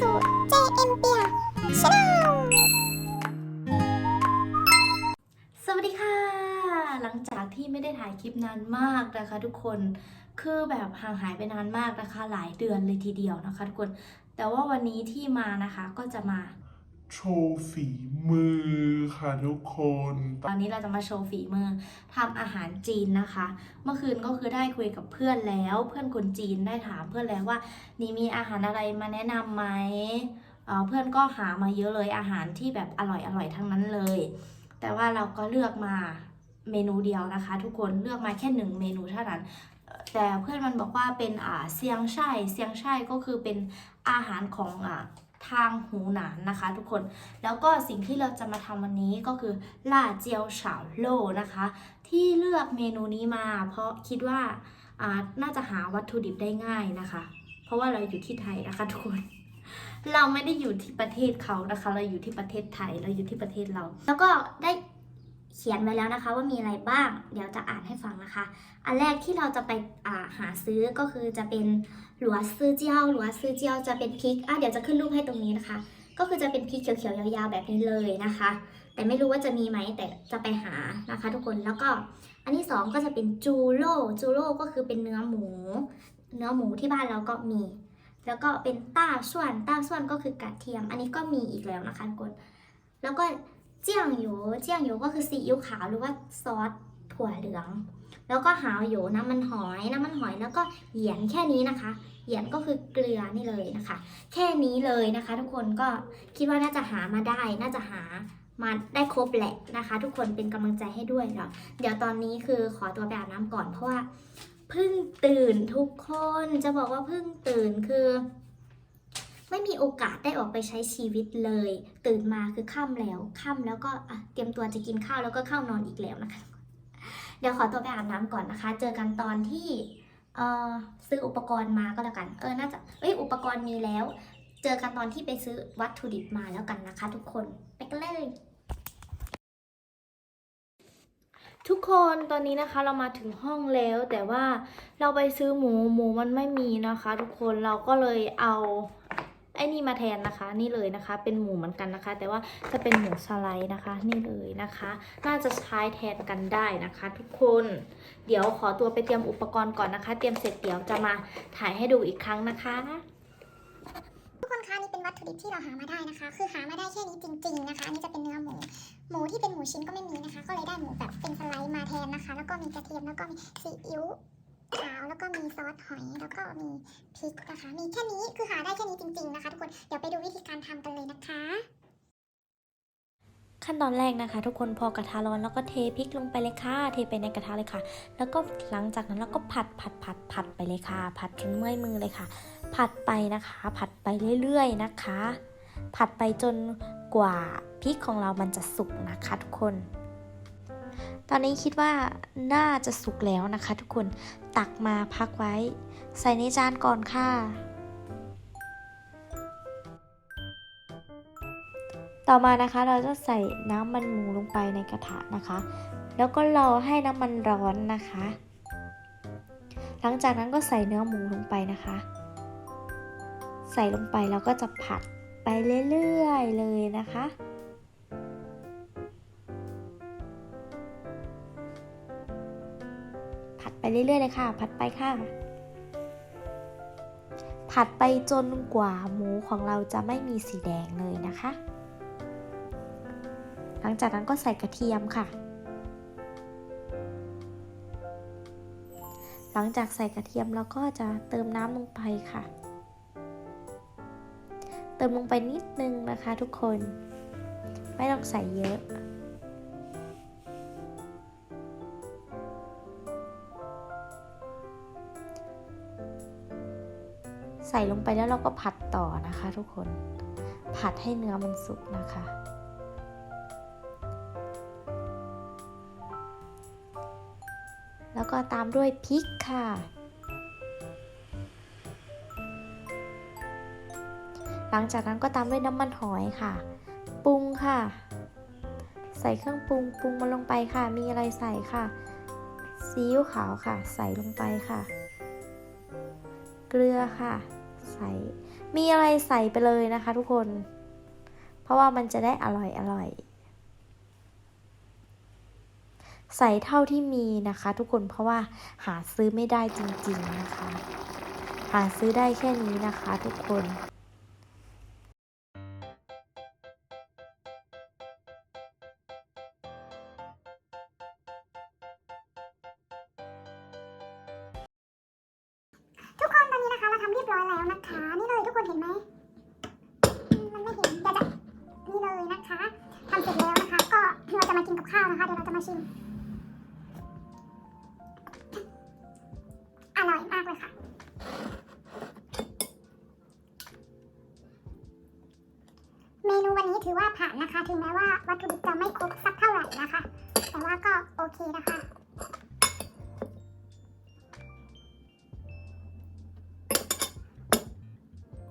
สู่ JM เปียชาแนลสวัสดีค่ะ หลังจากที่ไม่ได้ถ่ายคลิปนานมากนะคะทุกคนคือแบบห่างหายไปนานมากนะคะ หลายเดือนเลยทีเดียวนะคะทุกคน แต่ว่าวันนี้ที่มานะคะก็จะมา โชว์ฝีมือค่ะทุกคน ตอนนี้เราจะมาโชว์ฝีมือทำอาหารจีนนะคะ เมื่อคืนก็คือได้คุยกับเพื่อนแล้ว เพื่อนคนจีนได้ถามเพื่อนแล้วว่านี่มีอาหารอะไรมาแนะนำไหมเอ่อเพื่อนก็หามาเยอะเลยอาหารที่แบบอร่อยอร่อยทั้งนั้นเลย แต่ว่าเราก็เลือกมาเมนูเดียวนะคะ ทุกคนเลือกมาแค่หนึ่งเมนูเท่านั้นเอ่อแต่เพื่อนมันบอกว่าเป็นอ่าเซียงไช่เซียงไช่ก็คือเป็นอาหารของอ่า ทางหูหนานนะคะทุกคน แล้วก็สิ่งที่เราจะมาทำวันนี้ก็คือล่าเจียวเฉาโลนะคะ ที่เลือกเมนูนี้มา เพราะคิดว่าอ่าน่าจะหาวัตถุดิบได้ง่ายนะคะ เพราะว่าเราอยู่ที่ไทยนะคะทุกคนเราไม่ได้อยู่ที่ประเทศเขานะคะ เราอยู่ที่ประเทศไทย เราอยู่ที่ประเทศเรา แล้วก็ได้ เขียนไว้แล้วนะคะว่ามีอะไรบ้าง เดี๋ยวจะอ่านให้ฟังนะคะ อันแรกที่เราจะไปาหาซื้อก็คือจะเป็นหลัวซื้อเจียวหลัวซื้อเจียวจะเป็นพริกอะเดี๋ยวจะขึ้นรูปให้ตรงนี้นะคะ ก็คือจะเป็นพริกเขียวๆยาวๆแบบนี้เลยนะคะ แต่ไม่รู้ว่าจะมีไหมแต่จะไปหานะคะ ทุกคนแล้วก็อันที่สองก็จะเป็นจูโร่จูโร่ก็คือเป็นเนื้อหมู เนื้อหมูที่บ้านเราก็มี แล้วก็เป็นต้าส่วนต้าส่วนก็คือกระเทียม อันนี้ก็มีอีกแล้วนะคะทุกคนแล้วก็ เจียงหยูเจียงหยูก็คือซีอิ๊วขาวหรือว่าซอสถั่วเหลือง แล้วก็หาวหยูน้ำมันหอยน้ำมันหอยแล้วก็เหยียนแค่นี้นะคะเหยียนก็คือเกลือนี่เลยนะคะ แค่นี้เลยนะคะ ทุกคนก็คิดว่าน่าจะหามาได้น่าจะหามาได้ครบแหละนะคะ ทุกคนเป็นกำลังใจให้ด้วยเนาะเดี๋ยวตอนนี้คือขอตัวไปอาบน้ำก่อนเพราะว่าเพิ่งตื่นทุกคนจะบอกว่าเพิ่งตื่นคือ ไม่มีโอกาสได้ออกไปใช้ชีวิตเลย ตื่นมาคือค่ำแล้วค่ำแล้วก็เตรียมตัวจะกินข้าวแล้วก็เข้านอนอีกแล้วนะคะ เดี๋ยวขอตัวไปอาบน้ำก่อนนะคะ เจอกันตอนที่เออซื้ออุปกรณ์มาก็แล้วกัน เออ น่าจะ เอ้ย อุปกรณ์มีแล้ว เจอกันตอนที่ไปซื้อวัตถุดิบมาแล้วกันนะคะ ทุกคน ไปกันเลย ทุกคนตอนนี้นะคะเรามาถึงห้องแล้ว แต่ว่าเราไปซื้อหมูหมูมันไม่มีนะคะ ทุกคน เราก็เลยเอา ไอ้นี่มาแทนนะคะนี่เลยนะคะ เป็นหมูเหมือนกันนะคะ แต่ว่าจะเป็นหมูสไลด์นะคะ นี่เลยนะคะ น่าจะใช้แทนกันได้นะคะ ทุกคนเดี๋ยวขอตัวไปเตรียมอุปกรณ์ก่อนนะคะ เตรียมเสร็จเดี๋ยวจะมาถ่ายให้ดูอีกครั้งนะคะทุกคนคะนี่เป็นวัตถุดิบที่เราหามาได้นะคะ คือหามาได้แค่นี้จริง ๆนะคะอันนี้จะเป็นเนื้อหมู หมูที่เป็นหมูชิ้นก็ไม่มีนะคะ ก็เลยได้หมูแบบเป็นสไลด์มาแทนนะคะ แล้วก็มีกระเทียมแล้วก็มีซีอิ๊ว ขาวแล้วก็มีซอสหอยแล้วก็มีพริกนะคะมีแค่นี้คือหาได้แค่นี้จริง ๆนะคะ ทุกคนเดี๋ยวไปดูวิธีการทำกันเลยนะคะ ขั้นตอนแรกนะคะ ทุกคนพอกระทะร้อนแล้วก็เทพริกลงไปเลยค่ะ เทไปในกระทะเลยค่ะ แล้วก็หลังจากนั้นเราก็ผัดผัดผัดผัดไปเลยค่ะ ผัดจนเมื่อยมือเลยค่ะ ผัดไปนะคะ ผัดไปเรื่อยๆนะคะ ผัดไปจนกว่าพริกของเรามันจะสุกนะคะ ทุกคน ตอนนี้คิดว่าน่าจะสุกแล้วนะคะ ทุกคนตักมาพักไว้ ใส่ในจานก่อนค่ะ ต่อมานะคะเราจะใส่น้ำมันหมูลงไปในกระทะนะคะ แล้วก็รอให้น้ำมันร้อนนะคะ หลังจากนั้นก็ใส่เนื้อหมูลงไปนะคะ ใส่ลงไปแล้วก็จะผัดไปเรื่อยๆเลยนะคะ เรื่อยๆเลยค่ะ ผัดไปค่ะ ผัดไปจนกว่าหมูของเราจะไม่มีสีแดงเลยนะคะ หลังจากนั้นก็ใส่กระเทียมค่ะ หลังจากใส่กระเทียมเราก็จะเติมน้ำลงไปค่ะ เติมลงไปนิดนึงนะคะทุกคน ไม่ต้องใส่เยอะ ใส่ลงไปแล้วเราก็ผัดต่อนะคะทุกคน ผัดให้เนื้อมันสุกนะคะ แล้วก็ตามด้วยพริกค่ะ หลังจากนั้นก็ตามด้วยน้ำมันหอยค่ะ ปรุงค่ะ ใส่เครื่องปรุงปรุงมันลงไปค่ะ มีอะไรใส่ค่ะ ซีอิ๊วขาวค่ะ ใส่ลงไปค่ะ เกลือค่ะ ใส่ มีอะไรใส่ไปเลยนะคะทุกคน เพราะว่ามันจะได้อร่อยอร่อย ใส่เท่าที่มีนะคะทุกคนเพราะว่าหาซื้อไม่ได้จริงๆนะคะ หาซื้อได้แค่นี้นะคะทุกคนำเรียบร้อยแล้วนะคะ นี่เลยทุกคนเห็นไหมมันไม่เห็นเดี๋ยวจะนี่เลยนะคะทำเสร็จแล้วนะคะ ก็เราจะมากินกับข้าวนะคะเดี๋ยวเราจะมาชิมอร่อยมากเลยค่ะเมนูวันนี้ถือว่าผ่านนะคะ ถึงแม้ว่าวัตถุดิบจะไม่ครบสักเท่าไหร่นะคะ แต่ว่าก็โอเคนะคะ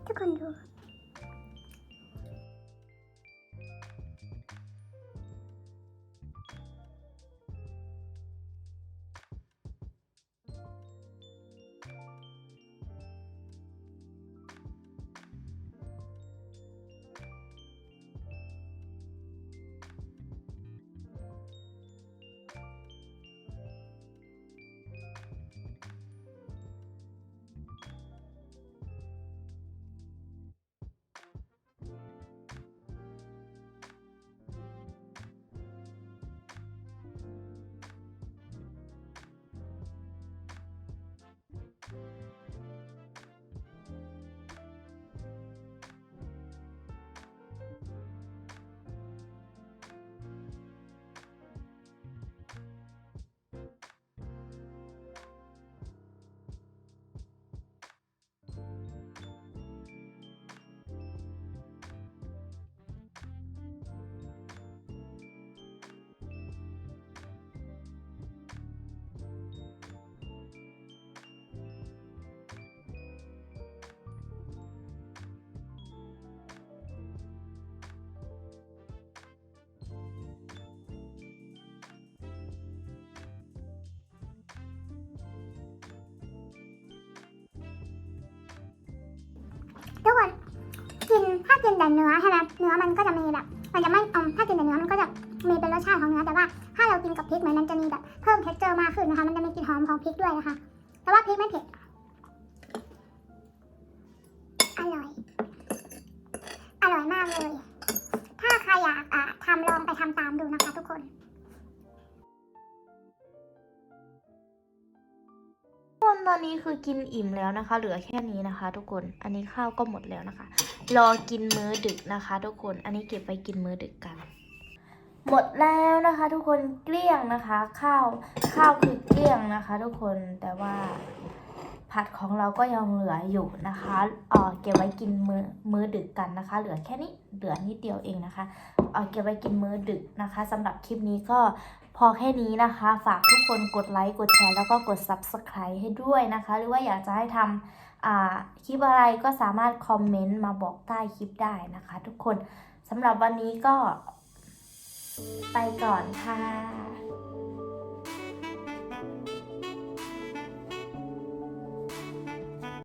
ทุกคนดูากินแต่เนื้อใช่ไหมเนื้อมันก็จะมีแบบ มันจะไม่อมถ้ากินแต่เนื้อมันก็จะมีเป็นรสชาติของเนื้อแต่ว่าถ้าเรากินกับพริกเหมือนมันจะมีแบบเพิ่มเท็กเจอร์มากขึ้นนะคะ มันจะมีกลิ่นหอมของพริกด้วยนะคะ แต่ว่าพริกไม่เผ็ดอร่อยอร่อยมากเลย ถ้าใครอยากทำลองไปทำตามดูนะคะทุกคน คนตอนนี้คือกินอิ่มแล้วนะคะ เหลือแค่นี้นะคะ ทุกคนอันนี้ข้าวก็หมดแล้วนะคะ รอกินมื้อดึกนะคะ ทุกคนอันนี้เก็บไปกินมื้อดึกกัน หมดแล้วนะคะ ทุกคนเกลี้ยงนะคะ ข้าวข้าวคือเกลี้ยงนะคะ ทุกคนแต่ว่าผัดของเราก็ยังเหลืออยู่นะคะเออเก็บไว้กินมื้อมื้อดึกกันนะคะ เหลือแค่นี้เหลือนิดเดียวเองนะคะเออเก็บไว้กินมื้อดึกนะคะสำหรับคลิปนี้ก็ พอแค่นี้นะคะ ฝากทุกคนกดไลค์ กดแชร์ แล้วก็กด subscribe ให้ด้วยนะคะ หรือว่าอยากจะให้ทำอ่าคลิปอะไรก็สามารถคอมเมนต์มาบอกใต้คลิปได้นะคะ ทุกคนสำหรับวันนี้ก็ไปก่อนค่ะ